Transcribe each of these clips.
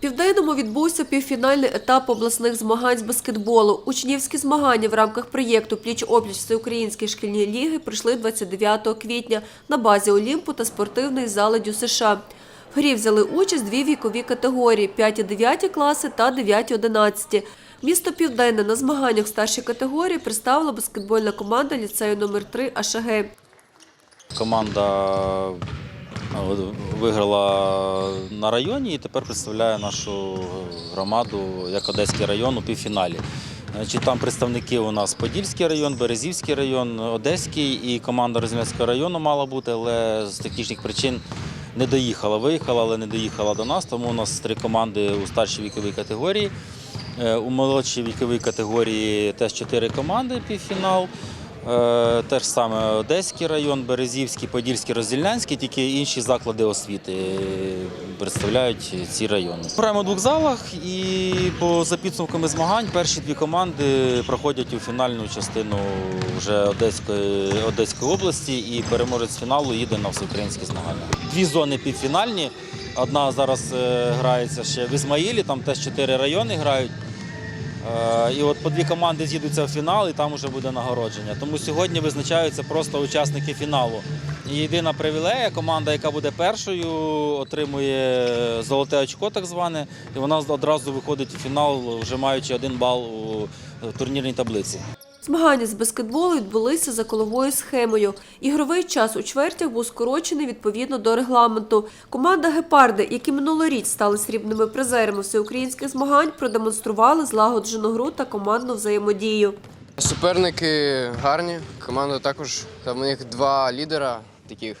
Південному відбувся півфінальний етап обласних змагань з баскетболу. Учнівські змагання в рамках проєкту Пліч-опліч Всеукраїнської шкільні ліги пройшли 29 квітня на базі Олімпу та спортивної зали. США. В грі взяли участь дві вікові категорії – 5-9 класи та 9-11. Місто Південне на змаганнях старшій категорії представила баскетбольна команда ліцею номер 3 АШГ. Команда виграла на районі і тепер представляє нашу громаду як Одеський район у півфіналі. Значить, Там представники у нас Подільський район, Березівський район, Одеський і команда Розм'янського району мала бути, але з технічних причин не доїхала. Виїхала, але не доїхала до нас. Тому у нас три команди у старшій віковій категорії. Е, У молодшій віковій категорії теж чотири команди півфінал. Е, Те ж саме Одеський район, Березівський, Подільський, Роздільнянський, тільки інші заклади освіти представляють ці райони. Граємо у двох залах і по за підсумками змагань перші дві команди проходять у фінальну частину вже Одеської, Одеської області і переможець фіналу їде на всеукраїнські змагання. Дві зони півфінальні. Одна зараз е, грається ще в Ізмаїлі, там теж чотири райони грають. Е, І от по дві команди з'їдуться в фінал, і там вже буде нагородження. Тому сьогодні визначаються просто учасники фіналу. І єдина привілея, команда, яка буде першою, отримує золоте очко, так зване, і вона одразу виходить у фінал, вже маючи один бал у турнірній таблиці. Змагання з баскетболу відбулися за коловою схемою. Ігровий час у чвертях був скорочений відповідно до регламенту. Команда «Гепарди», які минулоріч стали срібними призерами всеукраїнських змагань, продемонстрували злагоджену гру та командну взаємодію. Суперники гарні, команда також. Там у них два лідера таких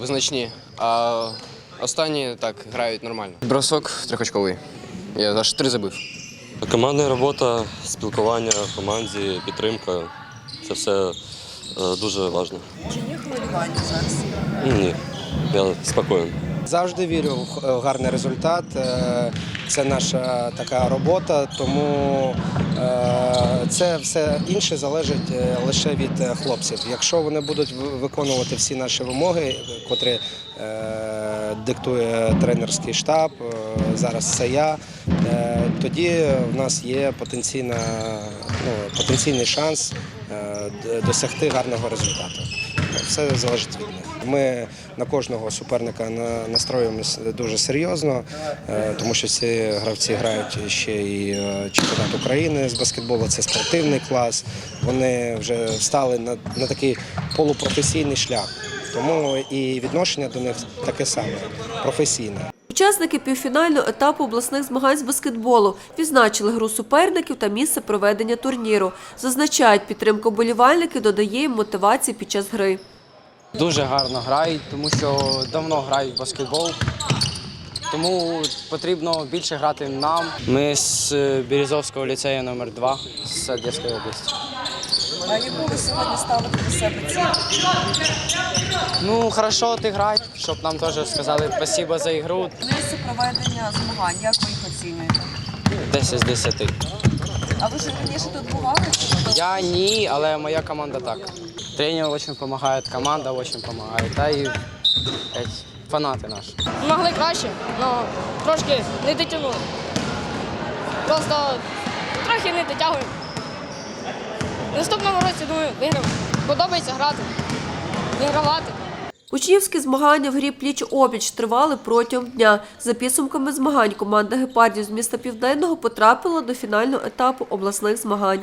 визначні, а останні так грають нормально. Бросок трьохочковий. Я аж три забив. Командна робота, спілкування в команді, підтримка це все е, дуже важливо. Чи є хвилювання зараз? Ні, я спокоєн. Завжди вірю в е, гарний результат. Е, Це наша така робота, тому е, це все інше залежить лише від хлопців. Якщо вони будуть виконувати всі наші вимоги, котрі диктує тренерський штаб, зараз це я, тоді в нас є ну, потенційний шанс досягти гарного результату. Все залежить від них. Ми на кожного суперника на- настроюємося дуже серйозно, е, тому що ці гравці грають ще і е, чемпіонат України з баскетболу, це спортивний клас. Вони вже стали на, на такий полупрофесійний шлях. Тому і відношення до них таке саме професійне. Учасники півфінального етапу обласних змагань з баскетболу відзначили гру суперників та місце проведення турніру. Зазначають, підтримка болівальників додає їм мотивації під час гри. Дуже гарно грають, тому що давно грають в баскетбол. Тому потрібно більше грати нам. Ми з е, Березовського ліцею номер 2 з Одеської області. А яку ви сьогодні ставите до себе ціль? Ну, хорошо ти грай, щоб нам теж сказали спасибо за ігру. Місце проведення змагань, як ви їх оцінюєте? 10 з 10. А ви ж раніше тут бували? Я ні, але моя команда так. Тренер дуже допомагає, команда дуже допомагає. Та і фанати наші. Могли краще, але трошки не дотягнули. Просто трохи не дотягуємо. В наступному році, думаю, виграємо. Подобається грати, вигравати. Учнівські змагання в грі пліч-опліч тривали протягом дня. За підсумками змагань команда гепардів з міста Південного потрапила до фінального етапу обласних змагань.